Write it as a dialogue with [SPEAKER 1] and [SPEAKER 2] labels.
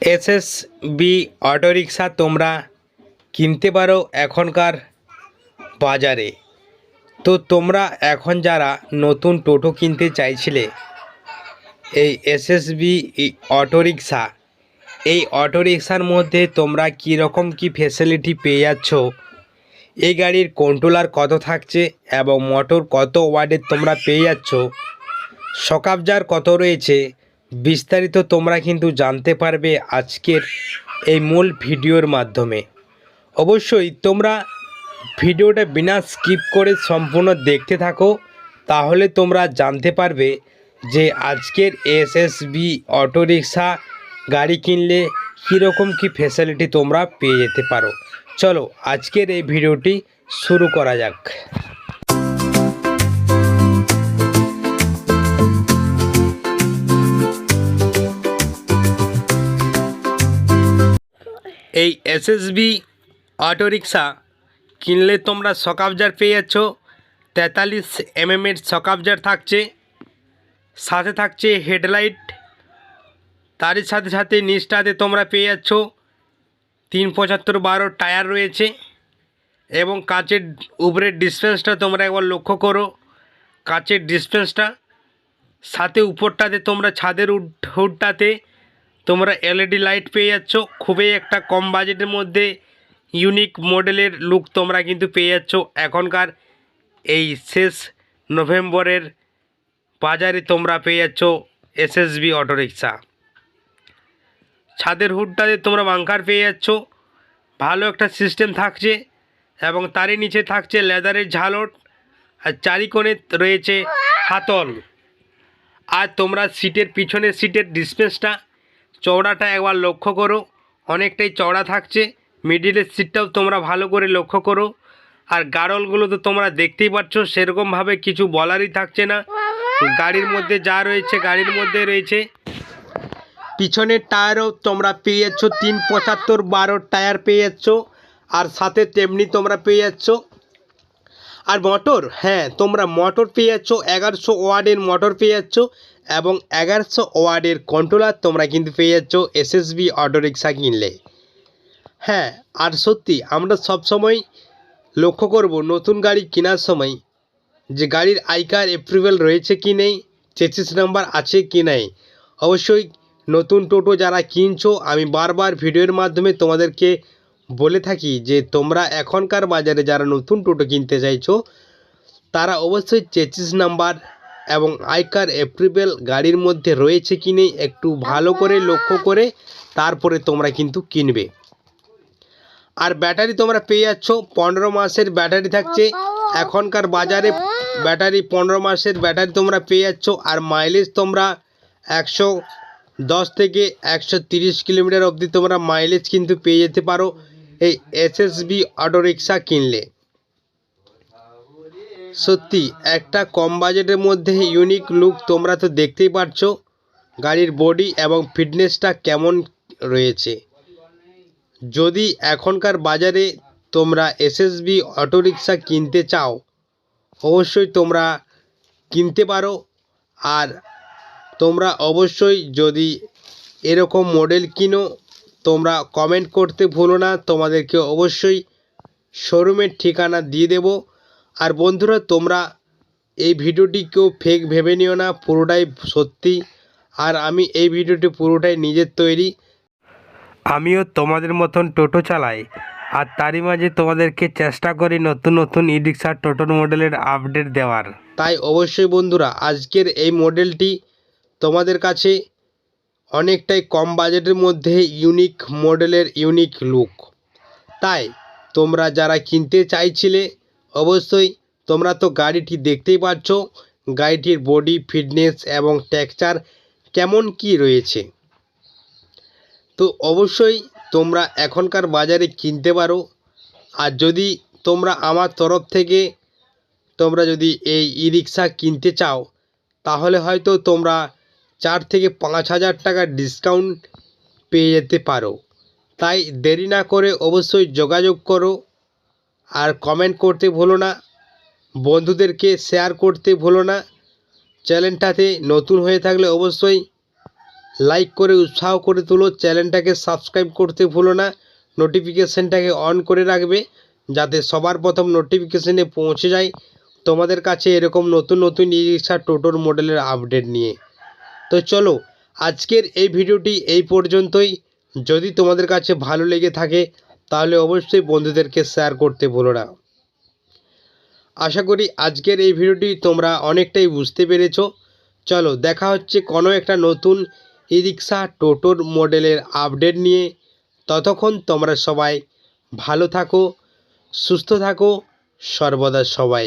[SPEAKER 1] SS B autorickshaw তোমরা কিনতে পারো এখনকার বাজারে। তো তোমরা এখন যারা নতুন টোটো কিনতে চাইছিলে, এই এসএসবি অটোরিকশা, এই অটোরিকশার মধ্যে তোমরা কী রকম কী ফেসিলিটি পেয়ে যাচ্ছ, এই গাড়ির কন্ট্রোলার কত থাকছে এবং মোটর কত ওয়ার্ডের তোমরা পেয়ে যাচ্ছ, সকাবজার কত রয়েছে বিস্তারিত তোমরা কিন্তু জানতে পারবে আজকের এই মূল ভিডিওর মাধ্যমে। অবশ্যই তোমরা ভিডিওটা বিনা স্কিপ করে সম্পূর্ণ দেখতে থাকো, তাহলে তোমরা জানতে পারবে যে আজকের এসএসবি অটোরিকশা গাড়ি কিনলে কীরকম কী ফেসিলিটি তোমরা পেয়ে যেতে পারো। চলো আজকের এই ভিডিওটি শুরু করা যাক। এসএসবি অটোরিকশা কিনলে তোমরা সকাবজার পেয়ে যাচ্ছ তেতাল্লিশ এমএমের সকাবজার থাকছে। সাথে থাকছে হেডলাইট। তারই সাথে সাথে নিচটাতে তোমরা পেয়ে যাচ্ছ তিন পঁচাত্তর বারো টায়ার রয়েছে এবং কাচের উপরের ডিসপেন্সটা তোমরা একবার লক্ষ্য করো। কাচের ডিসপেন্সটা সাথে উপরটাতে তোমরা ছাদের হুডটাতে তোমরা এলইডি লাইট পেয়ে যাচ্ছ। খুবই একটা কম বাজেটের মধ্যে ইউনিক মডেলের লুক তোমরা কিন্তু পেয়ে যাচ্ছ। এখনকার এই শেষ নভেম্বরের বাজারে তোমরা পেয়ে যাচ্ছ এসএসবি অটোরিকশা ছাদের হুডটাতে তোমরা বাংকার পেয়ে যাচ্ছ। ভালো একটা সিস্টেম থাকছে এবং তারই নিচে থাকছে লেদারের ঝালট আর চারিকোণে রয়েছে হাতল। আর তোমরা সিটের পিছনের সিটের ডিসপেন্সটা চওড়াটা একবার লক্ষ্য করো। অনেকটাই চওড়া থাকছে। মিডিলের সিটটাও তোমরা ভালো করে লক্ষ্য করো। আর গাড়লগুলো তো তোমরা দেখতেই পাচ্ছ সেরকমভাবে কিছু বলারই থাকছে না। গাড়ির মধ্যে যা রয়েছে, গাড়ির মধ্যে রয়েছে। পিছনের টায়ারও তোমরা পেয়ে যাচ্ছ তিন পঁচাত্তর বারো টায়ার পেয়ে যাচ্ছ আর সাথে তেমনি তোমরা পেয়ে যাচ্ছ আর মোটর হ্যাঁ তোমরা মোটর পেয়ে যাচ্ছ এগারোশো ওয়ার্ডের মোটর পেয়ে যাচ্ছ এবং এগারোশো ওয়ার্ডের কন্ট্রোলার তোমরা কিন্তু পেয়ে যাচ্ছ এসএসবি অটোরিকশা কিনলে। হ্যাঁ আর সত্যি আমরা সবসময় লক্ষ্য করব নতুন গাড়ি কেনার সময় যে গাড়ির আইকার অ্যাপ্রুভেল রয়েছে কি নেই চেসিস নাম্বার আছে কি নেই। অবশ্যই নতুন টোটো যারা কিনছো, আমি বারবার ভিডিওর মাধ্যমে তোমাদেরকে বলে থাকি যে তোমরা এখনকার বাজারে যারা নতুন টোটো কিনতে চাইছো, তারা অবশ্যই চেসিস নাম্বার এবং আইকার অ্যাপ্রুভেল গাড়ির মধ্যে রয়েছে কি নেই একটু ভালো করে লক্ষ্য করে তারপরে তোমরা কিন্তু কিনবে। আর ব্যাটারি তোমরা পেয়ে যাচ্ছ, পনেরো মাসের ব্যাটারি থাকছে। এখনকার বাজারে ব্যাটারি, পনেরো মাসের ব্যাটারি তোমরা পেয়ে যাচ্ছ। আর মাইলেজ তোমরা একশো দশ থেকে একশো তিরিশ কিলোমিটার অবধি তোমরা মাইলেজ কিন্তু পেয়ে যেতে পারো। এই এস এস এসএসবি অটোরিকশা কিনলে। সত্যি, একটা কম বাজেটের মধ্যে ইউনিক লুক তোমরা তো দেখতেই পারছ। গাড়ির বডি এবং ফিটনেসটা কেমন রয়েছে। যদি এখনকার বাজারে তোমরা এসএসবি অটোরিকশা কিনতে চাও, অবশ্যই তোমরা কিনতে পারো। আর তোমরা অবশ্যই যদি এরকম মডেল কিনো, তোমরা কমেন্ট করতে ভুলো না। তোমাদেরকে অবশ্যই শোরুমের ঠিকানা দিয়ে দেবো। আর বন্ধুরা তোমরা এই ভিডিওটি কেউ ফেক ভেবে নিও না পুরোটাই সত্যি। আর আমি এই ভিডিওটি পুরোটাই নিজের তৈরি। আমিও তোমাদের মতন টোটো চালাই আর তারই মাঝে তোমাদেরকে চেষ্টা করি নতুন নতুন ই রিক্সার টোটোর মডেলের আপডেট দেওয়ার। তাই অবশ্যই বন্ধুরা আজকের এই মডেলটি তোমাদের কাছে অনেকটাই কম বাজেটের মধ্যে ইউনিক মডেলের ইউনিক লুক তাই তোমরা যারা কিনতে চাইছিলে অবশ্যই তোমরা তো গাড়িটি দেখতেই পাচ্ছ। গাড়িটির বডি ফিটনেস এবং টেক্সচার কেমন কি রয়েছে। তো অবশ্যই তোমরা এখনকার বাজারে কিনতে পারো। আর যদি তোমরা আমার তরফ থেকে তোমরা যদি এই ই রিক্সা কিনতে চাও, তাহলে হয়তো তোমরা চার থেকে পাঁচ হাজার টাকা ডিসকাউন্ট পেয়ে যেতে পারো। তাই দেরি না করে অবশ্যই যোগাযোগ করো। আর কমেন্ট করতে ভুলো না। বন্ধুদেরকে শেয়ার করতে ভুলো না। চ্যানেলটাতে নতুন হয়ে থাকলে অবশ্যই লাইক করে, উৎসাহ করে তুলো। চ্যানেলটাকে সাবস্ক্রাইব করতে ভুলো না। নোটিফিকেশানটাকে অন করে রাখবে যাতে সবার প্রথম নোটিফিকেশানে পৌঁছে যায়। তোমাদের কাছে এরকম নতুন নতুন ই রিক্সা টোটোর মডেলের আপডেট নিয়ে। তো চলো, আজকের এই ভিডিওটি এই পর্যন্তই। যদি তোমাদের কাছে ভালো লেগে থাকে তাহলে অবশ্যই বন্ধুদেরকে শেয়ার করতে ভুলো না। আশা করি আজকের এই ভিডিওটি তোমরা অনেকটাই বুঝতে পেরেছ। চলো দেখা হচ্ছে কোনো একটা নতুন ই রিক্সা টোটোর মডেলের আপডেট নিয়ে। ততক্ষণ তোমরা সবাই ভালো থাকো, সুস্থ থাকো, সর্বদা সবাই।